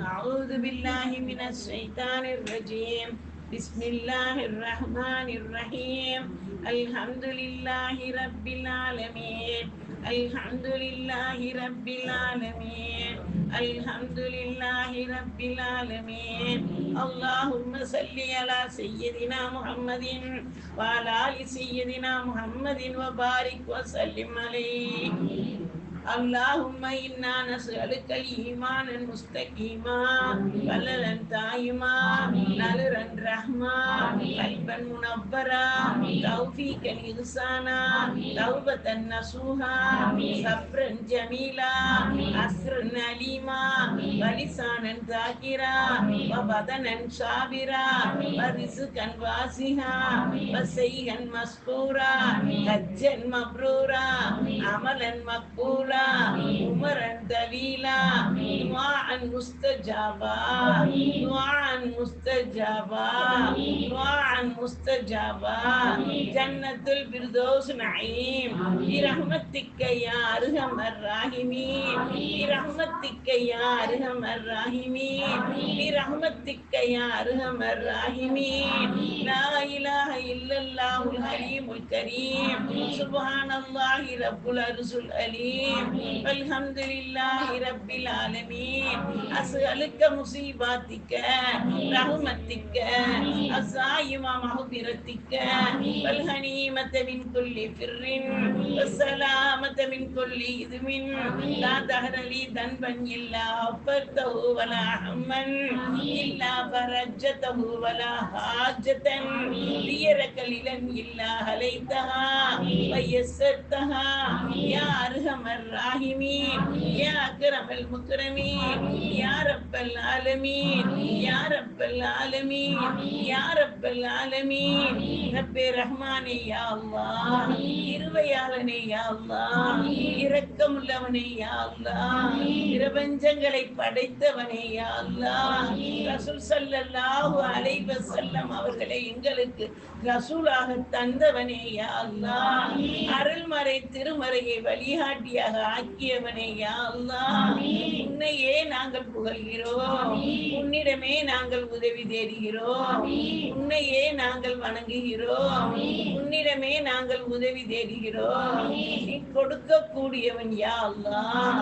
أعوذ بالله من الشيطان الرجيم بسم الله الرحمن الرحيم الحمد لله رب العالمين الحمد لله رب العالمين الحمد لله رب العالمين اللهم صل على سيدنا محمد وعلى آل سيدنا محمد وبارك وسلم عليه اللهم إنا نسألك الإيمان المستقيما بللا دائما نلرا رحما قلبا منبرا توفيقا إحسانا توبة نصوحا صبرا جميلا أسرا أليما ولسانا ذاكرا وبدنا صابرا ورزقا واسعا وسيئا مسكورا حجا مبرورا عملا مقبولا عمرا طويلا دعاء مستجابا دعاء مستجابا دعاء مستجابا جنة الفردوس نعيم برحمتك يا أرحم الراحمين برحمتك يا أرحم الراحمين برحمتك يا أرحم الراحمين لا إله إلا الله الحليم الكريم سبحان الله رب العرش العليم الحمد لله رب العالمين أسألك مصيباتك رحمتك الزائم مغفرتك والغنيمة من كل فر والسلامة من كل إثم لا دهر لي ذنبا إلا غفرته ولا هما إلا فرجته ولا حاجة ليرك للا إلا هليتها ويسرتها يا أرحم الراحمين يا أكرم المكرمين يا رب العالمين يا رب العالمين يا رب العالمين رب ரஹ்மானே யா அல்லாஹ் இருவையாளனே யா அல்லாஹ் இரக்கமுள்ளவனே யா அல்லாஹ் பிரபஞ்சங்களை படைத்தவனே யா அல்லாஹ் ரசூல் ஸல்லல்லாஹு அலைஹி வஸல்லம் அவர்களை எங்களுக்கு ரசூலாக தந்தவனே யா அல்லாஹ் அருள்மறை திருமறையை வழிகாட்டியாக ஆக்கியவனே யா அல்லாஹ் உன்னையே நாங்கள் புகழ்கிறோம். உன்னிடமே நாங்கள் உதவி தேடுகிறோம். உன்னையே நாங்கள் வணங்குகிறோம். உன்னிடமே நாங்கள் உதவி தேடுகிறோம். நீ கொடுக்கக்கூடியவன் யா அல்லாஹ்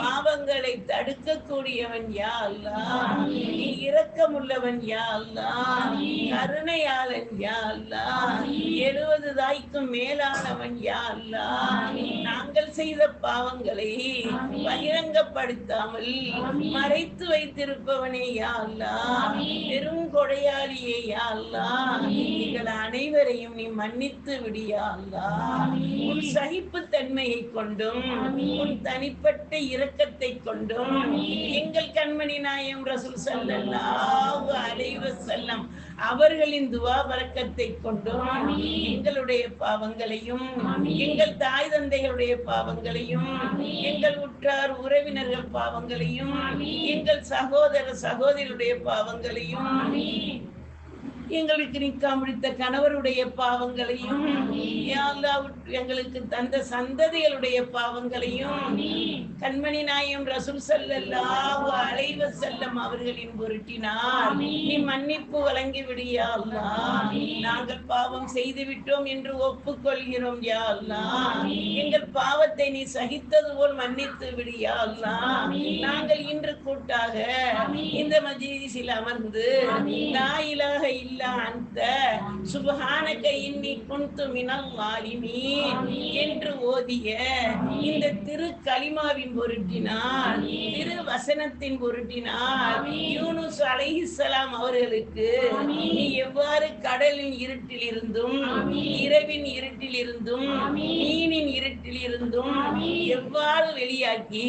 பாவங்களை தடுக்கக்கூடியவன் யா அல்லாஹ் நீ இரக்கமுள்ளவன் யா அல்லாஹ் கருணையாளன் யா அல்லாஹ் எழுபது தாய்க்கும் மேலானவன் யா அல்லாஹ் நாங்கள் செய்த பாவங்களை பகிரங்கப்படுத்தாமல் மறைத்து வைத்திருப்பவனே யா அல்லாஹ் பெரும் கொடையாளியே யா அல்லாஹ் எங்கள் அனைவரையும் நீ மன்னித்து விடியா அல்லாஹ் உன் சகிப்பு தன்மையை கொண்டும் உன் தனிப்பட்ட இரக்கத்தை கொண்டும் எங்கள் கண்மணி நாயம் ரசூல் ஸல்லல்லாஹு அலைஹி வஸல்லம் அவர்களின் துவா பரக்கத்தை கொண்டும் எங்களுடைய பாவங்களையும் எங்கள் தாய் தந்தைகளுடைய பாவங்களையும் எங்கள் உற்றார் உறவினர்கள் பாவங்களையும் எங்கள் சகோதர சகோதரியுடைய பாவங்களையும் எங்களுக்கு நிக்கா முடித்த கணவருடைய பாவங்களையும் எங்களுக்கு தந்த சந்ததிகளுடைய பாவங்களையும் கண்மணி நாயம் ரசூல் ஸல்லல்லாஹு அலைஹி வஸல்லம் அவர்களின் பொருட்டினால் நீ மன்னிப்பு வழங்கி விடியா நாங்கள் பாவம் செய்து விட்டோம் என்று ஒப்புக்கொள்கிறோம் யா எங்கள் பாவத்தை நீ சகித்தது போல் மன்னித்து விடியா நாங்கள் இன்று கூட்டாக இந்த மஜ்லிஸில் அமர்ந்து லா இலாஹ இல்லா அந்த சுபஹானக இன்னி குன்து மினல் லாலிமீன் என்று ஓதிய இந்த திரு கலிமாவின் பொருட்டினால் திரு வசனத்தின் பொருட்டினால் யூனுஸ் அலைஹிஸ்ஸலாம் அவர்களுக்கு நீ எவ்வாறு கடலின் இருட்டில் இருந்தும் இரவின் இருட்டில் இருந்தும் மீனின் இருட்டில் இருந்தும் எவ்வாறு வெளியாக்கி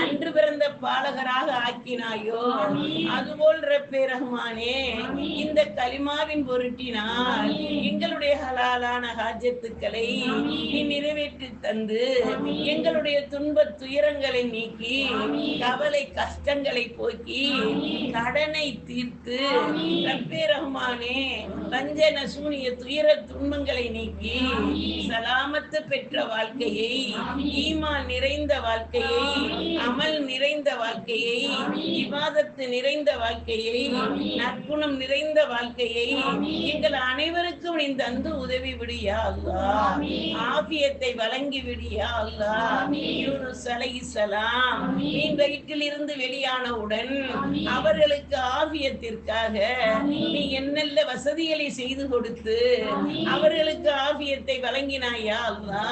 அன்று பிறந்த பாலகராக ஆக்கினாயோ அதுபோல் ரப்பே ரஹ்மானே இந்த கலிமாவின் பொருட்டினால் எங்களுடைய ஹலாலான ஹாஜத்துக்களை நீ நிறைவேற்றி தந்து எங்களுடைய துன்ப துயரங்களை நீக்கி கவலை கஷ்டங்களை போக்கி கடனை தீர்த்து ரப்பே பெருமானே வஞ்சன சூனிய துயர துன்பங்களை நீக்கி சலாமத்து பெற்ற வாழ்க்கையை ஈமான் நிறைந்த வாழ்க்கையை அமல் நிறைந்த வாழ்க்கையை விவாதத்து நிறைந்த வாழ்க்கையை நற்குணம் நிறைந்த வாழ்க்கையை எங்கள் அனைவருக்கும் நீ தந்து உதவி விடியா அல்லா. ஆபியத்தை வழங்கி விடியா அல்லா. யூனுஸ் அலைஹிஸ்ஸலாம் மீன் வயிற்றில் இருந்து வெளியானவுடன் அவர்களுக்கு ஆபியத்திற்காக நீ என்னெல்ல வசதிகளை செய்து கொடுத்து அவர்களுக்கு ஆபியத்தை வழங்கினாயா அல்லா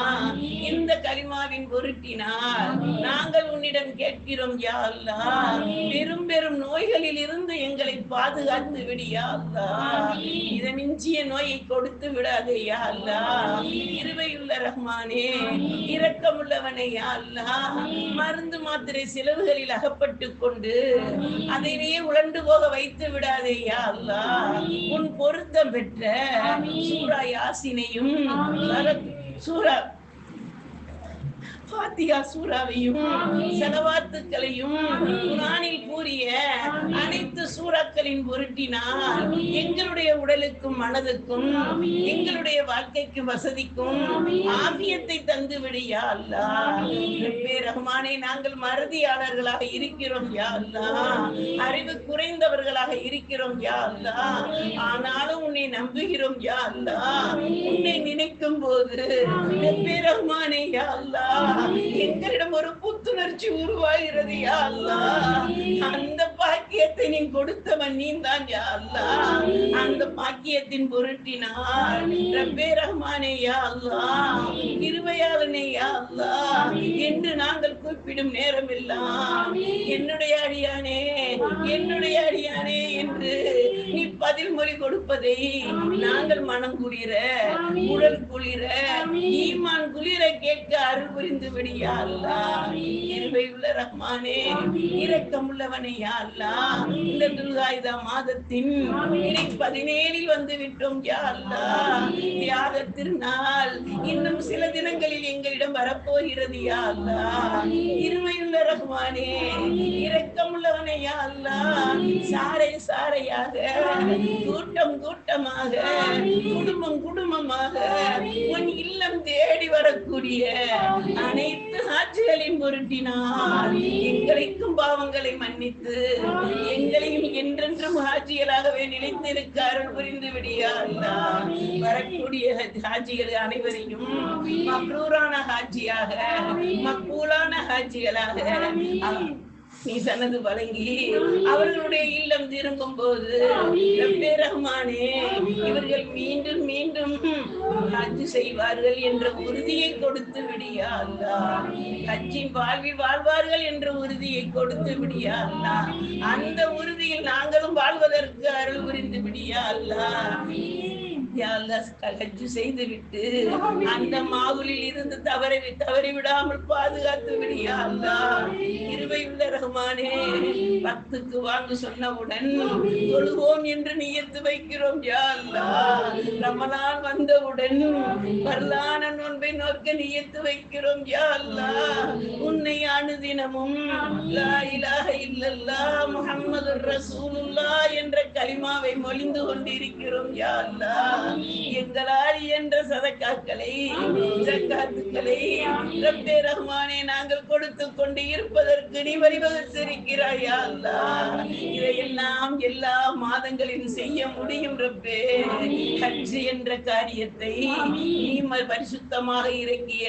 இந்த கலிமாவின் பொருட்டினால் நாங்கள் உன்னிடம் கேட்கிறோம் யா அல்லா. பெரும் பெரும் நோய்களில் இருந்து எங்களை பாதுகாத்து விடியா அல்லா. இதை மிஞ்சிய நோயை கொடுத்து விடாதே யா அல்லா. இருவையுள்ள ரஹ்மானே இரக்கமுள்ளவனே யா அல்லா. மருந்து மாத்திரை செலவுகளில் அகப்பட்டு கொண்டு அதையே உழண்டு போக வைத்து விடாதே யா அல்லா. உன் பொருத்தம் பெற்ற சூரா யாசினையும் சூரா ஃபாத்தியா சூறாவையும் செலவாத்துக்களையும் குரானில் கூறிய அனைத்து சூறாக்களின் பொருட்டினால் எங்களுடைய உடலுக்கும் மனதுக்கும் எங்களுடைய வாழ்க்கைக்கு வசதிக்கும் ஆபியத்தை தந்து விடியா அல்லா. ரப்பே ரஹ்மானே நாங்கள் மறதியாளர்களாக இருக்கிறோம் யா அல்லா. அறிவு குறைந்தவர்களாக இருக்கிறோம் யா அல்லா. ஆனாலும் உன்னை நம்புகிறோம் யா அல்லா. உன்னை நினைக்கும் போது ரஹ்மானே யா அல்லா. எங்களிடம் ஒரு புத்த புத்துணர்ச்சி உருவாகிறது யா அல்லா. அந்த பாக்கியத்தை நீ கொடுத்தவன் நீ தான் யா அல்லா. அந்த பாக்கியத்தின் பொருட்டினால் ரப்பே ரஹ்மானே யா அல்லா. இருவையாளனே யா அல்லா. என்று நாங்கள் கூப்பிடும் நேரம் எல்லாம் என்னுடைய அடியானே என்னுடைய அடியானே என்று நீ பதில் மொழி கொடுப்பதை நாங்கள் மனம் குளிர உடல் குளிர ஈமான் குளிர கேட்க அருள் புரிந்து விடியா அல்லா. இருவையுள்ள ரஹ்மானே இரக்கமுள்ளவனே யா இந்த மாதத்தின் பதினேழில் வந்து விட்டோம் யா அல்லா தியாக திருநாள் இன்னும் சில தினங்களில் எங்களிடம் வரப்போகிறது யா அல்லா இருமையுள்ள ரஹ்மானே இரக்கமுள்ளவனே யா அல்லா சாரை சாரையாக கூட்டம் கூட்டமாக குடும்பம் குடும்பமாக உன் இல்லம் தேடி வரக்கூடிய அனைத்து ஆட்சிகளின் பொருட்டினால் எங்களுக்கும் பாவங்களை மன்னித்து எங்களையும் என்றென்றும் ஹாஜிகளாகவே நிலைத்திருக்க அருள் புரிந்து விடியா அல்லா வரக்கூடிய ஹாஜிகள் அனைவரையும் மக்ரூரான ஹாஜியாக மக்கூலான ஹாஜிகளாக நீ சனது வழங்கி அவர்களுடைய இல்லம் திரும்பும் போது ரஹ்மானே இவர்கள் மீண்டும் மீண்டும் ஹஜ் செய்வார்கள் என்ற உறுதியை கொடுத்து விடியா அல்லா ஹஜ்ஜின் வாழ்வில் வாழ்வார்கள் என்ற உறுதியை கொடுத்து விடியா அல்லா அந்த உறுதியில் நாங்களும் வாழ்வதற்கு அருள் புரிந்து விடியா அல்லா ஹஜ் செய்துவிட்டு அந்த மாவுலில் இருந்து தவறி தவறி விடாமல் பாதுகாத்து விடியா இருவை உள்ள ரஹ்மானே பத்துக்கு வாங்க சொன்னவுடன் தொழுவோம் என்று நியத்து வைக்கிறோம் ரமலான் வந்தவுடன் வரலான நோன்பை நோக்க நியத்து வைக்கிறோம் உன்னை அனுதினமும் லா இலாஹ இல்லல்லாஹ் முஹம்மதுர் ரசூலுல்லாஹ் என்ற கலிமாவை மொழிந்து கொண்டிருக்கிறோம் யா அல்லாஹ் எங்களால் என்ற சதக்காக்களை ஜக்காத்துக்களை ரப்பே ரஹ்மானே நாங்கள் கொடுத்து கொண்டு இருப்பதற்கு நீ வழிவகுத்திருக்கிறாய் யா அல்லாஹ் இதையெல்லாம் எல்லா மாதங்களிலும் செய்ய முடியும் ரப்பே. ஹஜ் என்ற காரியத்தை நீ பரிசுத்தமாக இறக்கிய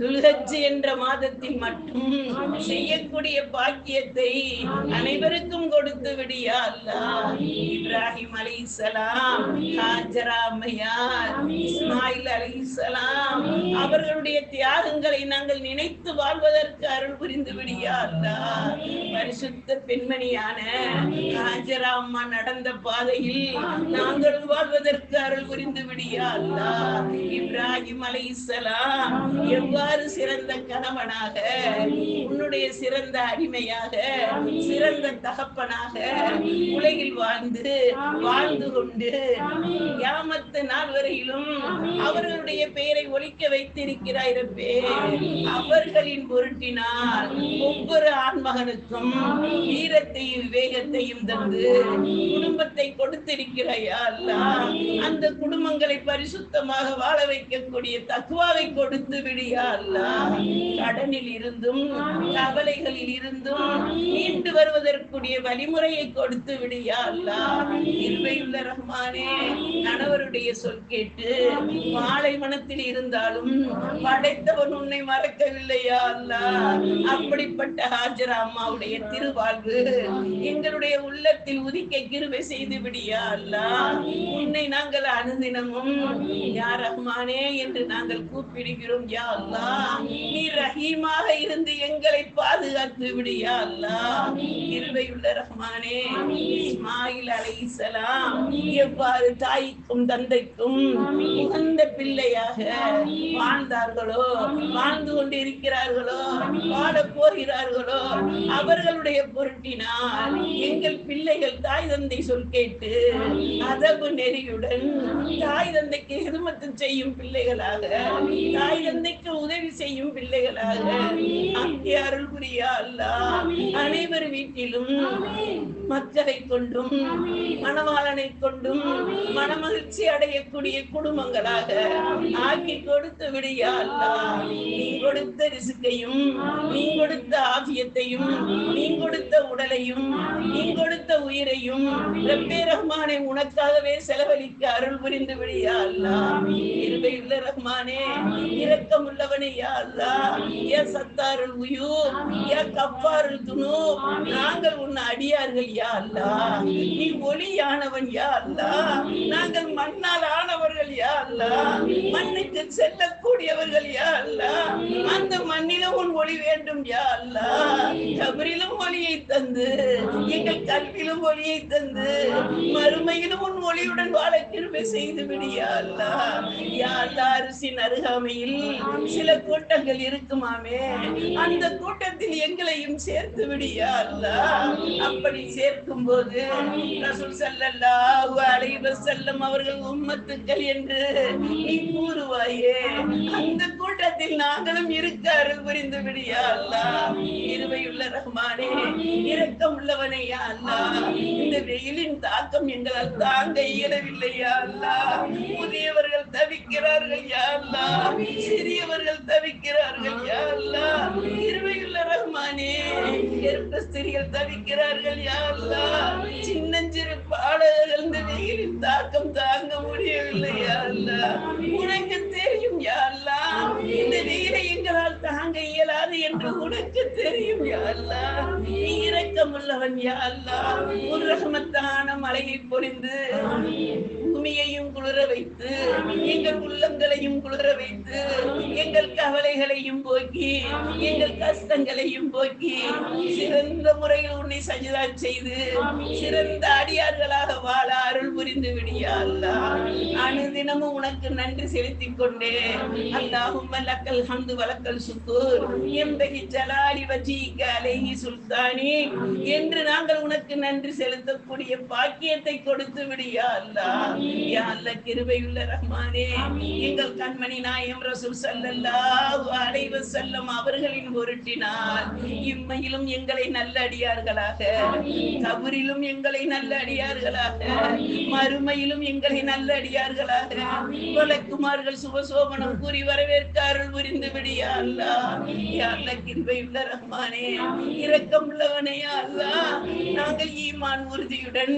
துல்ஹஜ் என்ற மாதத்தில் மட்டும் செய்யக்கூடிய பாக்கியத்தை அனைவருக்கும் கொடுத்து விடியா அல்லாஹ் இப்ராஹிம் அலைஹிஸ்ஸலாம் அவர்களுடைய தியாகங்களை நாங்கள் நினைத்து வாழ்வதற்கு அருள் புரிந்து விடியா அல்லாஹ் பரிசுத்த பெண்மணியான அம்மா நடந்த பாதையில் நாங்களும் வாழ்வதற்கு அருள் புரிந்து விடியா அல்லாஹ் இப்ராஹிம் அலைஹிஸ்ஸலாம் எவ்வாறு சிறந்த கணவனாக உன்னுடைய சிறந்த அடிமையாக சிறந்த தகப்பனாக உலகில் வாழ்ந்து வாழ்ந்து கொண்டு யாமத்து நாள் வரையிலும் அவர்களுடைய பெயரை ஒலிக்க வைத்திருக்கிறாய் ரப்பே அவர்களின் பொருட்டினால் ஒவ்வொரு ஆண்மகனுக்கும் வீரத்தையும் விவேகத்தையும் தந்து குடும்பத்தை கொடுத்திருக்கிறாயா அந்த குடும்பங்களை பரிசுத்தமாக வாழ வைக்கக்கூடிய தக்குவாவை கொடுத்து விடியா அல்லா? கடனில் இருந்தும் கவலைகளில் இருந்தும் மீண்டு வருவதற்குரிய வழிமுறையை கொடுத்து விடியா இருவையுள்ள ரஹ்மானே. கணவருடைய சொல் கேட்டு மாலை மனத்தில் இருந்தாலும் படைத்தவன் உன்னை மறக்கவில்லையா அல்லா? அப்படிப்பட்ட ஹாஜரா அம்மாவுடைய திருவாழ்வு எங்களுடைய உள்ளத்தில் உதிக்க கிருபை செய்து விடியா அல்லா? உன்னை நாங்கள் அனுதினமும் யா ரஹ்மானே என்று நாங்கள் கூப்பிடுகிறோம் யா அல்லா. நீ ரஹீமாக இருந்து எங்களை பாதுகாத்து விடியா அல்லா? கிருபையுள்ள ரஹ்மானே. இஸ்மாயில் அலைஹிஸ்ஸலாம் எவ்வாறு தாய்க்கும் தந்தைக்கும் உகந்த பிள்ளையாக வாழ்ந்தார்களோ வாழ்ந்து கொண்டிருக்கிறார்களோ வாழ போகிறார்களோ அவர்களுடைய பொருட்டினால் எங்கள் பிள்ளைகள் தாய் தந்தை சொல் கேட்டு அதவு நெறியுடன் தாய் தந்தைக்கு எதுமத்து செய்யும் பிள்ளைகளாக தாய் தந்தைக்கு உதவி செய்யும் பிள்ளைகளாக அங்கே அருள் புரியா அல்லா அனைவர் வீட்டிலும் மக்களை கொண்டும் மணவாளனை கொண்டும் மனமகிழ்ச்சி அடையக்கூடிய குடும்பங்களாக ஆக்கி கொடுத்து விடியா நீ கொடுத்த ரிசுக்கையும் நீ கொடுத்த ஆபியத்தையும் நீ கொடுத்த உடலையும் நீ கொடுத்த உயிரையும் ரப்பே ரஹ்மானை உனக்காகவே செலவழிக்க அருள் புரிந்து விடியா அல்லா இருவையுள்ள ரஹ்மானே இரக்கம் உள்ளவனே யா அல்லா ஏ சத்தாருள் உயூ ஏ கப்பாருள் துணு நாங்கள் உன் அடியார்கள் யா அல்லா நீ ஒளியானவன் யா அல்லா நாங்கள் மண்ணால் ஆனவர்கள் யா அல்லா? மண்ணுக்கு செல்லக்கூடியவர்கள் யா அல்லா? அந்த மண்ணிலும் உன் ஒளி வேண்டும் யா அல்லா? கபரிலும் ஒளியை தந்து எங்கள் கல்வியிலும் ஒளியை தந்து மறுமையிலும் உன் ஒளியுடன் வாழ கிருபை செய்து விடியா அல்லா. யா அல்லா அரிசின் அருகாமையில் சில கூட்டங்கள் இருக்குமாமே. அந்த கூட்டத்தில் எங்களையும் சேர்த்து விடியா அல்லா. அப்படி சேர்க்கும் போது ரசூல் அலைஹி வஸல்லம் அவர்கள் உம்மத்துக்கள் என்று நீ கூறுவாயே. அந்த கூட்டத்தில் நாங்களும் இருக்க அருள் புரிந்து விடியா அல்லா. இருவையுள்ள ரஹ்மானே இரக்கம் உள்ளவனையா அல்லா. இந்த வெயிலின் தாக்கம் எங்களால் தாங்க இயலவில்லையா அல்லா. புதியவர்கள் தவிக்கிறார்கள் யா அல்லா. சிறியவர்கள் தவிக்கிறார்கள் யா அல்லா. இருவையுள்ள ரஹ்மானே கர்ப்பஸ்திரிகள் தவிக்கிறார்கள் யா அல்லா. சின்ன இந்த வெயிலின் தாக்கம் தாங்க முடியவில்லை யா அல்லா? உனக்கு தெரியும் யா அல்லா? இந்த வெயிலை எங்களால் தாங்க இயலாது என்று உனக்கு தெரியும் யா அல்லா? நீ இரக்கமுள்ளவன் யா அல்லா? ஒரு ரஹமத்தான மழையை பொழிந்து பூமியையும் குளிர வைத்து எங்கள் உள்ளங்களையும் குளிர வைத்து எங்கள் கவலைகளையும் போக்கி எங்கள் கஷ்டங்களையும் போக்கி சிறந்த முறையில் உன்னை சஜிதா செய்து சிறந்த அடியார்களாக வாழ அருள் புரிந்து விடியா அல்லா அனுதினமும் உனக்கு நன்றி செலுத்திக் கொண்டே. அல்லாஹும் லக்கல் ஹம்து வலக்கல் சுக்கூர். எம்பகி ஜலாலி வஜீக அலைஹி சுல்தானி. என்று நாங்கள் உனக்கு நன்றி செலுத்தக்கூடிய பாக்கியத்தை கொடுத்து விடியா அல்லா யா அல்ல கிருபையுள்ள ரஹ்மானே. எங்கள் கண்மணி நாயம் ரசூல் சல்லல்லாஹு அலைஹி வஸல்லம் அவர்களின் பொருட்டினால் இம்மையிலும் எங்களை நல்ல அடியார்களாக கபரிலும் எங்களை நல்ல அடியார்களாக மறுமையிலும் எங்களை நல்ல அடியார்களாக வழக்குமார்கள் சுபசோபனம் கூறி வரவேற்க அருள் புரிந்து விடியா அல்லா அல்ல கிருபை உள்ள ரஹ்மானே இரக்கம் உள்ளவனையா அல்லா நாங்கள் ஈமான் உறுதியுடன்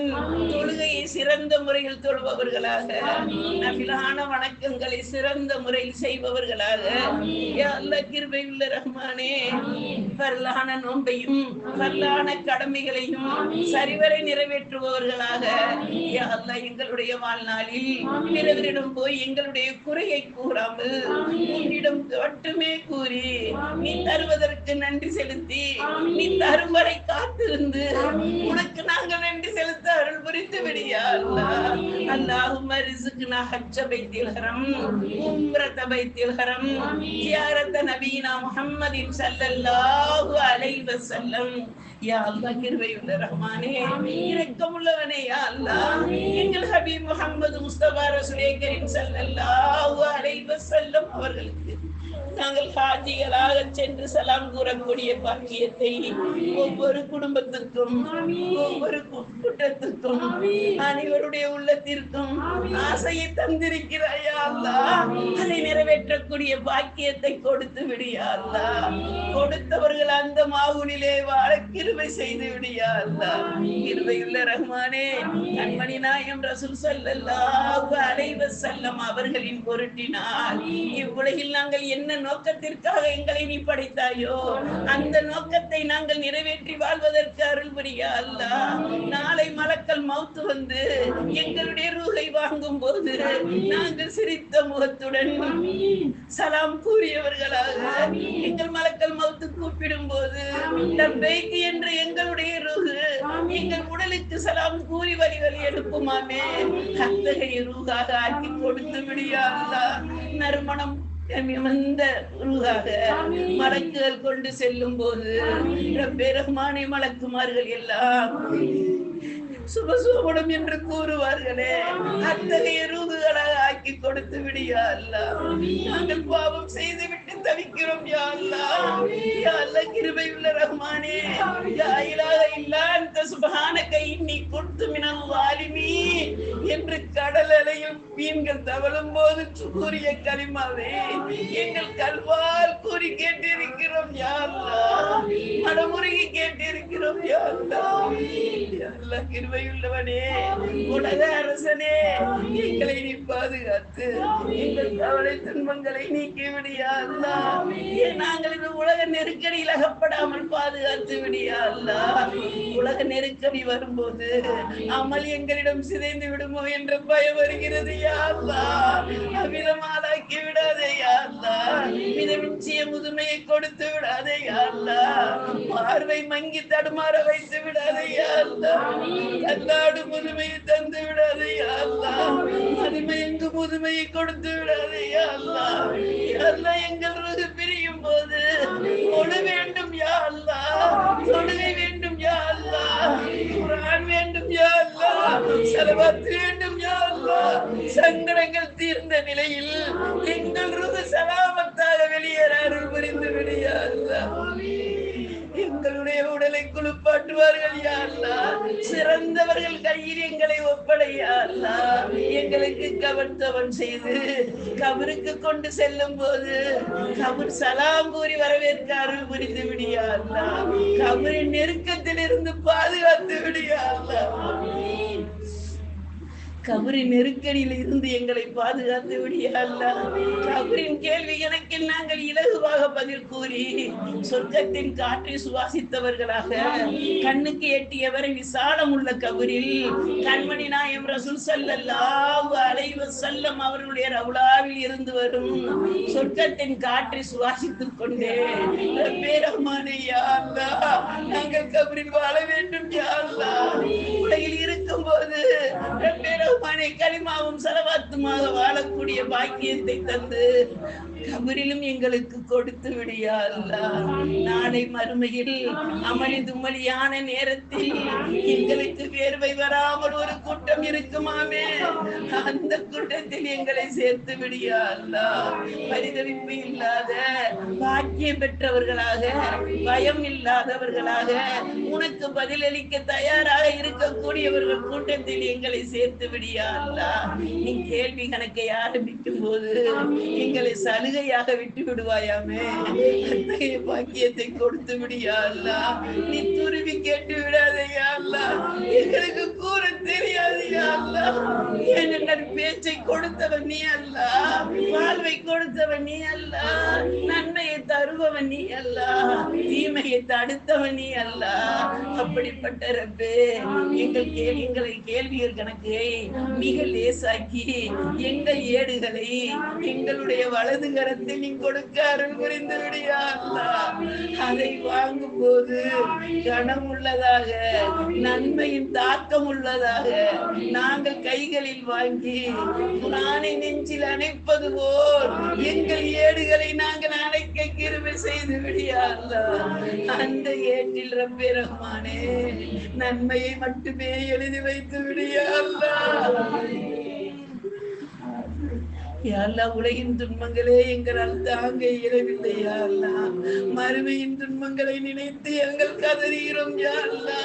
தொழுகையை சிறந்த முறையில் தொழுபவர்களாக நபிலான வணக்கங்களை சிறந்த முறையில் செய்பவர்களாக யா அல்ல கிருபையுள்ள ரஹ்மானே. பரலான நோன்பையும் பரலான கடமைகளையும் சரிவரை நிறைவேற்றுபவர்களாக எங்களுடைய வாழ்நாளில் பிறரிடம் போய் எங்களுடைய குறையை கூறாமல் உன்னிடம் மட்டுமே கூறி நீ தருவதற்கு நன்றி செலுத்தி நீ தரும் வரை காத்திருந்து உனக்கு நாங்கள் நன்றி செலுத்த அருள் புரிந்து விடியா அல்லா அல்லாஹும்ம ரிசுக்னா ஹஜ்ஜ பைத்தில் ஹரம் உம்ரத பைத்தில் ஹரம் ஜியாரத்த நபீனா முஹம்மதின் ஸல்லல்லாஹு அலைஹி வஸல்லம். யா அல்லாஹ் கிருபையுள்ள ரஹ்மானே. இரக்கமுள்ளவனே யா அல்லாஹ். எங்கள் ஹபீப் முஹம்மது முஸ்தபா ரசூலே கரீம் ஸல்லல்லாஹு அலைஹி வஸல்லம் அவர்களுக்கு. நாங்கள் ஹாஜிகளாக சென்று சலாம் கூறக்கூடிய பாக்கியத்தை ஒவ்வொரு குடும்பத்துக்கும் ஒவ்வொரு கு- குற்றத்துக்கும் அனைவருடைய உள்ளத்திற்கும் ஆசையை தந்திருக்கிறாயா அதை நிறைவேற்றக்கூடிய பாக்கியத்தை கொடுத்து விடியா கொடுத்தவர்கள் அந்த மாவுனிலே வாழ கிருபை செய்து விடியா அல்லா? கிருபையுள்ள ரஹ்மானே கண்மணி நாயம் ரசூல் ஸல்லல்லாஹு அலைவ செல்லம் அவர்களின் பொருட்டினால் இவ்வுலகில் நாங்கள் என்ன நோக்கத்திற்காக எங்களை நீ படைத்தாயோ? அந்த நோக்கத்தை நாங்கள் நிறைவேற்றி வாழ்வதற்கு அருள் புரியா அல்ல. நாளை மலக்கல் மௌத்து வந்து எங்களுடைய ரூகை வாங்கும் போது நாங்கள் சிரித்த முகத்துடன் சலாம் கூறியவர்களாக எங்கள் மலக்கல் மௌத்து கூப்பிடும் போது லப்பைக்கு என்று எங்களுடைய ரூகு எங்கள் உடலுக்கு சலாம் கூறி வழி வழி எடுக்குமாமே? அத்தகைய ரூகாக ஆக்கி கொடுத்து விடியா அல்லா. நறுமணம் வந்த ரூகாக மலக்குகள் கொண்டு செல்லும் போது பெருமானை மலக்குமார்கள் எல்லாம் சுபசுபடம் என்று கூறுவார்களே. அத்தகைய ரூகுகளாக ஆக்கி கொடுத்து விடியா நாங்கள் பாவம் செய்து விட்டு தவிக்கிறோம் யா அல்லா யா அல்லா கிருபை உள்ள ரஹ்மானே யா இலாஹ இல்லா அன்த சுப்ஹானக இன்னி குன்து மினல் வாலிமீன். என்று கடல் அலையும் மீன்கள் தவழும் போது கூறிய கரிமாவே எங்கள் கல்வால் கூறி கேட்டிருக்கிறோம் யாருலா அல்லா மனமுருகி கேட்டிருக்கிறோம் யாருலா அல்லா கிருபையுள்ளவனே உலக அரசனே எங்களை நீ பாதுகாத்து எங்கள் கவலை துன்பங்களை நீக்கி விடியா அல்லா நாங்கள் இந்த உலக நெருக்கடியில் அகப்படாமல் பாதுகாத்து விடியா அல்லா உலக நெருக்கடி வரும்போது அமல் எங்களிடம் சிதைந்து விடுமோ? என்று பயம் வருகிறது யாருலா அல்லா விடாதே யாருலா அல்லா மிதமிச்சிய முதுமையை கொடுத்து விடாதே யாருலா பார்வை மங்கி தடுமாற வைத்து விடாதே யாருலா அல்லா கல்லாடு முதுமையை தந்து விடாதே யாருலா மதுமை எங்கு முதுமையை கொடுத்து விடாதே யாருலா அல்லா எங்கள் பிரியும் போது ஸலவாத் வேண்டும் சங்கடங்கள் தீர்ந்த நிலையில் எங்கள் ருகு சலாமத்தாக வெளியேற அருள் புரிந்து விடு எங்களுடைய உடலை குளிப்பாட்டுவார்கள் யாருலா சிறந்தவர்கள் கையில் எங்களை ஒப்படையா அல்லா. எங்களுக்கு கவர்த்தவன் செய்து கபருக்கு கொண்டு செல்லும் போது கபர் சலாம் கூறி வரவேற்க அருள் புரிந்து விடியா கபரின் நெருக்கத்தில் இருந்து பாதுகாத்து விடியா கபரி நெருக்கடியில் இருந்து எங்களை பாதுகாத்து விடியல்ல கபரின் கேள்வி எனக்கு நாங்கள் இலகுவாக பதில் கூறி சொர்க்கத்தின் காற்றை சுவாசித்தவர்களாக கண்ணுக்கு எட்டியவரை விசாலம் உள்ள கபரில் கண்மணி நாயம் ரசூல் ஸல்லல்லாஹு அலைவ செல்லம் அவர்களுடைய ரவுலாவில் இருந்து வரும் சொர்க்கத்தின் காற்றை சுவாசித்துக் கொண்டே ரப்பே ரஹ்மானே யா நாங்கள் கபரில் வாழ வேண்டும் யா அல்லாஹ் உலகில் இருக்கும் போது ரப்பே ரஹ்மானே கலிமாவும் வாழக்கூடிய பாக்கியத்தை தந்து கபரிலும் எங்களுக்கு கொடுத்து விடியா நாளை மறுமையில் அமளி தும்மலியான நேரத்தில் எங்களுக்கு வேர்வை வராமல் ஒரு கூட்டம் இருக்குமாமே. அந்த கூட்டத்தில் எங்களை சேர்த்து விடியா பரிதவிப்பு இல்லாத பாக்கியம் பெற்றவர்களாக பயம் இல்லாதவர்களாக உனக்கு பதிலளிக்க தயாராக இருக்கக்கூடியவர்கள் கூட்டத்தில் எங்களை சேர்த்து விடியா நீ கேள்வி கணக்கை ஆரம்பிக்கும் போது எங்களை சலுகையாக விட்டு விடுவாயாமே. அத்தகைய பாக்கியத்தை கொடுத்து விடியா நீ துருவி கேட்டு விடாதையா எங்களுக்கு கூற தெரியாது யா பேச்சை கொடுத்தவன் நீ அல்ல. வாழ்வை கொடுத்தவன் நீ அல்ல. நன்மையை தருபவன் நீ அல்ல. தீமையை தடுத்தவன் நீ அல்ல. அப்படிப்பட்ட ரப்பே எங்கள் கேள்வி எங்களை கேள்வியர் கணக்கை மிக லேசாக்கி எங்கள் ஏடுகளை எங்களுடைய வலது கரத்தில் நீ கொடுக்க அருள் புரிந்து அதை வாங்கும் போது கனம் உள்ளதாக நன்மையின் தாக்கம் உள்ளதாக நாங்கள் கைகளில் வாங்கி நானை நெஞ்சில் அணைப்பது போல் எங்கள் ஏடுகளை நாங்கள் அணை செய்து விடியா அந்த ஏட்டில் ரப்பே ரஹ்மானே நன்மையை மட்டுமே எழுதி வைத்து விடியா யாழ்லா உலகின் துன்பங்களே எங்களால் தாங்க இயலவில்லை யாழ்லா மறுமையின் துன்பங்களை நினைத்து எங்கள் கதறுகிறோம் யாழ்லா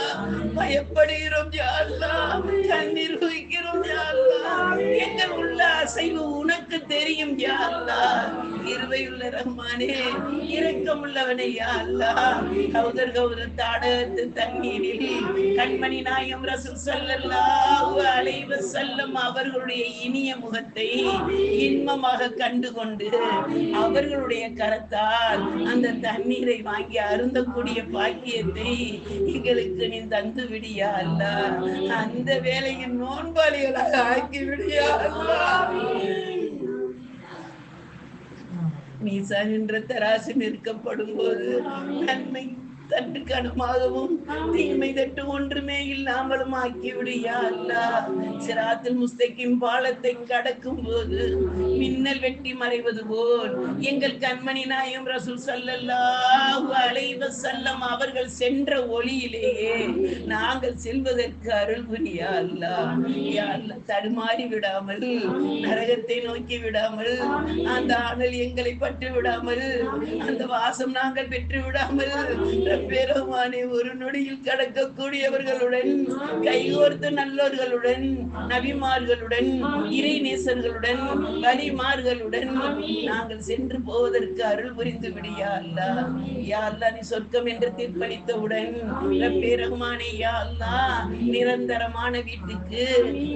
பயப்படுகிறோம் யாழ்லா கண்ணீர் குவிக்கிறோம் யாழ்லா எங்கள் உள்ள அசைவு உனக்கு தெரியும் யாழ்லா இருவையுள்ள ரஹ்மானே இரக்கமுள்ளவனை யாழ்லா கௌதர் கௌதர் தாடகத்து தண்ணீரில் கண்மணி நாயம் ரசூல் ஸல்லல்லாஹு அலைவ செல்லும் அவர்களுடைய இனிய முகத்தை இன்பமாக கண்டுகொண்டு அவர்களுடைய கரத்தால் அந்த தண்ணீரை வாங்கி அருந்தக்கூடிய பாக்கியத்தை எங்களுக்கு நீ தந்து விடியா அல்ல? அந்த வேலையை நோன்பாளிகளாக ஆக்கி விடியா நீ மீசான் என்ற தராசு நிற்கப்படும் போது நன்மை தட்டு கனமாகவும் தீமை தட்டு ஒன்றுமே இல்லாமலும் ஆக்கிவிடியா அல்லா? சிராத்தில் முஸ்தகிம் பாலத்தை கடக்கும் போது மின்னல் வெட்டி மறைவது போல் எங்கள் கண்மணி நாயும் ரசூல் சல்லல்லாஹு அலைஹி வஸல்லம் அவர்கள் சென்ற ஒளியிலேயே நாங்கள் செல்வதற்கு அருள் புரியா அல்லா? யா அல்லா தடுமாறி விடாமல் நரகத்தை நோக்கி விடாமல் அந்த ஆணல் எங்களை பட்டு விடாமல் அந்த வாசம் நாங்கள் பெற்று விடாமல் பெருமானே ஒரு நொடியில் கடக்கக்கூடியவர்களுடன் கைகோர்த்து நல்லோர்களுடன் நபிமார்களுடன் இறைநேசர்களுடன் வலிமார்களுடன் நாங்கள் சென்று போவதற்கு அருள் புரிந்து விடியா அல்லா. யா அல்லா நீ சொர்க்கம் என்று தீர்ப்பளித்தவுடன் பெருமானே யா அல்லா நிரந்தரமான வீட்டுக்கு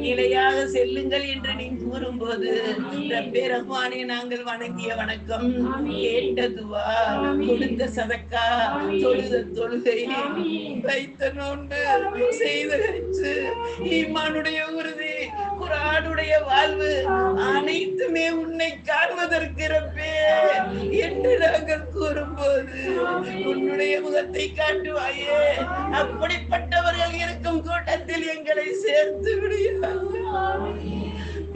நிலையாக செல்லுங்கள் என்று நீ கூறும்போது ரப்பேரகுமானே நாங்கள் வணங்கிய வணக்கம் கேட்டதுவா கொடுத்த சதக்கா தொழுகை வைத்த நோன்பு செய்த ஹஜ்ஜு, ஈமானுடைய உறுதி குரானுடைய வாழ்வு அனைத்துமே உன்னை காண்பதற்கு ரப்பே என்று நாங்கள் கூறும்போது உன்னுடைய முகத்தை காட்டுவாயே அப்படிப்பட்டவர்கள் இருக்கும் கூட்டத்தில் எங்களை சேர்த்து விடுகிறார்கள்.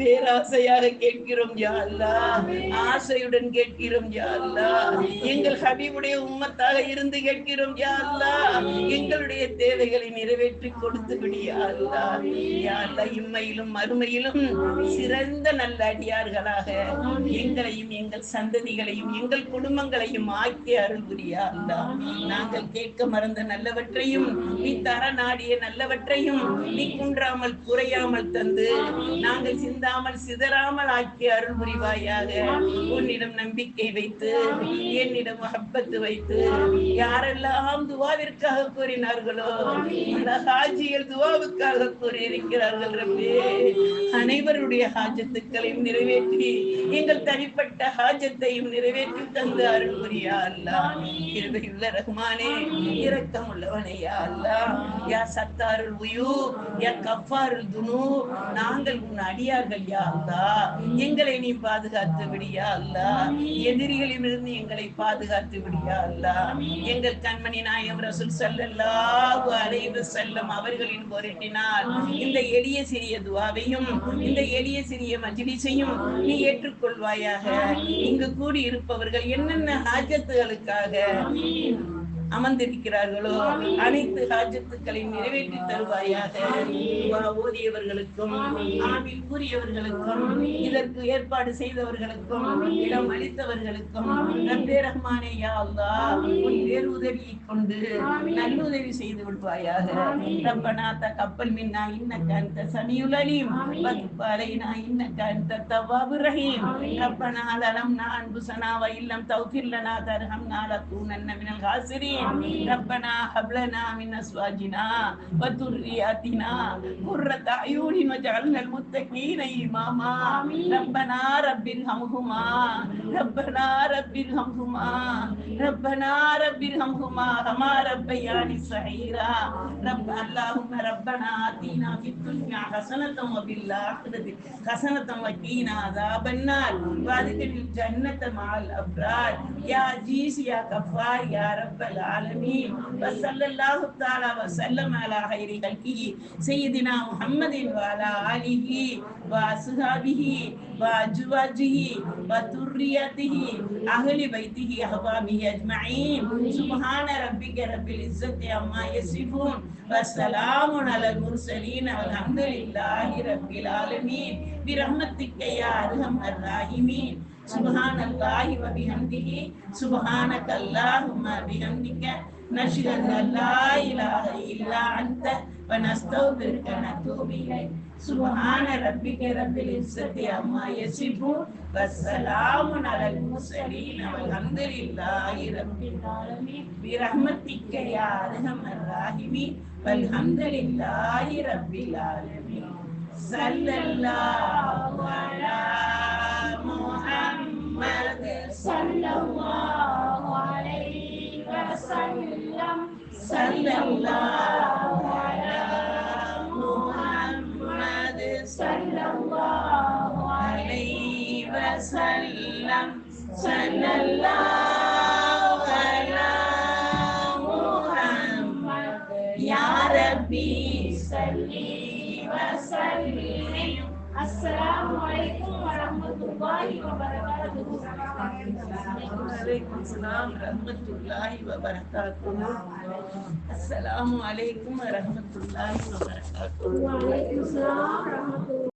பேராசையாக கேட்கிறோம் யா அல்லாஹ். ஆசையுடன் கேட்கிறோம் யா அல்லாஹ். எங்கள் ஹபீபுடைய உம்மத்தாக இருந்து கேட்கிறோம் யா எங்களுடைய தேவைகளை நிறைவேற்றி கொடுத்து விடு யா யா இம்மையிலும் மறுமையிலும் சிறந்த நல்ல அடியார்களாக எங்களையும் எங்கள் சந்ததிகளையும் எங்கள் குடும்பங்களையும் ஆக்கி அருள் புரியா நாங்கள் கேட்க மறந்த நல்லவற்றையும் நீ தர நாடிய நல்லவற்றையும் நீ குன்றாமல் குறையாமல் தந்து நாங்கள் சிந்தா சிந்தாமல் சிதறாமல் ஆக்கி அருள் புரிவாயாக. உன்னிடம் நம்பிக்கை வைத்து என்னிடம் மஹப்பத்து வைத்து யாரெல்லாம் துவாவிற்காக கூறினார்களோ அந்த ஹாஜிகள் துவாவுக்காக கூறியிருக்கிறார்கள் ரப்பே. அனைவருடைய ஹாஜத்துக்களையும் நிறைவேற்றி எங்கள் தனிப்பட்ட ஹாஜத்தையும் நிறைவேற்றி தந்து அருள் புரியா அல்லா இருவையுள்ள ரஹ்மானே இரக்கம் உள்ளவனே யா அல்லா யா சத்தாருல் உயூ யா கஃபாருல் துனூ நாங்கள் உன் அடியார்கள் யா அல்லா எங்களை நீ பாதுகாத்து விடியா அல்லா? எதிரிகளிலிருந்து எங்களை பாதுகாத்து விடியா அல்லா? எங்கள் கண்மணி நாயம் ரசூல் ஸல்லல்லாஹு அலைஹி வஸல்லம் அவர்களின் பொருட்டினால் இந்த எளிய சிறிய துவாவையும் இந்த எளிய சிறிய மஜ்லிஸையும் நீ ஏற்றுக்கொள்வாயாக. இங்கு கூடி இருப்பவர்கள் என்னென்ன ஹாஜத்துகளுக்காக? அமர்ந்திருக்கிறார்களோ? அனைத்து ஹாஜத்துக்களையும் நிறைவேற்றி தருவாயாக ஓதியவர்களுக்கும் ஆவில் கூறியவர்களுக்கும் இதற்கு ஏற்பாடு செய்தவர்களுக்கும் இடம் அளித்தவர்களுக்கும் நந்தே ரஹ்மானே யா அல்லாஹ் உன் பேருதவியை கொண்டு நல்லுதவி செய்து விடுவாயாக. ரப்பனா தகப்பல் மின்னா இன்னக அன்த சமியுல் அலீம் வதுப் அலைனா இன்னக தவாபு ரஹீம். ரப்பனா லலம்னா அன்புசனா வ இல்லம் தௌஃபிர் லனா தர்ஹம்னா லகூனன்ன மினல் آمين ربنا هب لنا من أزواجنا وذرياتنا قرة أعين واجعلنا المتقين إماما ربنا رب ارحمهما ربنا رب ارحمهما ربنا رب ارحمهما كما ربياني صغيرا رب اللهم ربنا آتنا في الدنيا حسنة وفي الآخرة حسنة وقنا عذاب النار وادخل الجنة مع الأبرار يا عزيز يا كفار يا رب العالمين العالمين وصلى الله تعالى وسلم على خير خلقه سيدنا محمد وعلى آله وأصحابه وأزواجه وذريته أهل بيته أحبابه أجمعين سبحان ربك رب العزة عما يصفون والسلام على المرسلين والحمد لله رب العالمين برحمتك يا أرحم الراحمين سبحان الله وبحمده سبحانك اللهم بحمدك نشهد أن لا إله إلا أنت ونستغفرك ونتوب إليك سبحان ربك رب العزة عما يصفون والسلام على المرسلين والحمد لله رب العالمين برحمتك يا أرحم الراحمين والحمد لله رب العالمين صلى الله على محمد صلى الله عليه وسلم صلى الله على محمد صلى الله عليه عليه وسلم صلى الله على محمد يا ربي صل وسلم السلام عليكم ورحمة الله وبركاته عليكم السلام ورحمة الله وبركاته السلام عليكم ورحمة الله وبركاته وعليكم السلام ورحمة الله